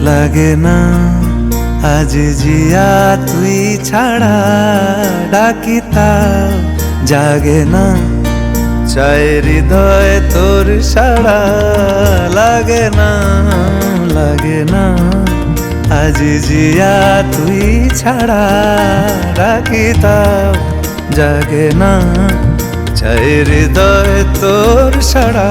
লাগে না। আজ জিয়া তুই ছাড়া ডাকিতা জাগে না। চাই হৃদয় তোর সাড়া, লাগে না লাগে না। আজ জিয়া তুই ছাড়া ডাকিতা জাগে না। চাই হৃদয় তোর সাড়া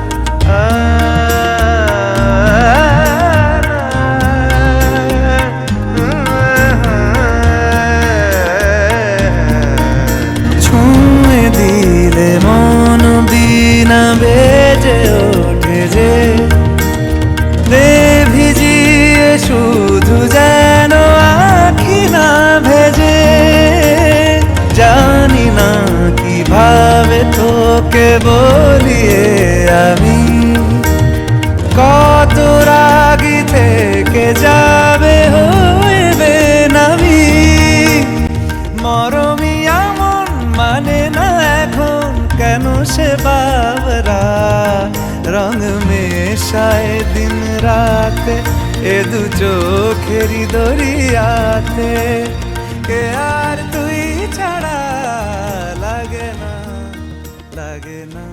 দিলে মন বিনা বেজে ওঠে যে। ভিজিয়ে শুধু যেন আখি না ভেজে। জানি না কীভাবে তোকে বলিয়ে আমি। কত রাগি থেকে যাবে সে বাবরা রং মেশায় দিন রাতে এ দু চোখেরি দরিয়াতে কে আর তুই ছাড়া লাগে না লাগে না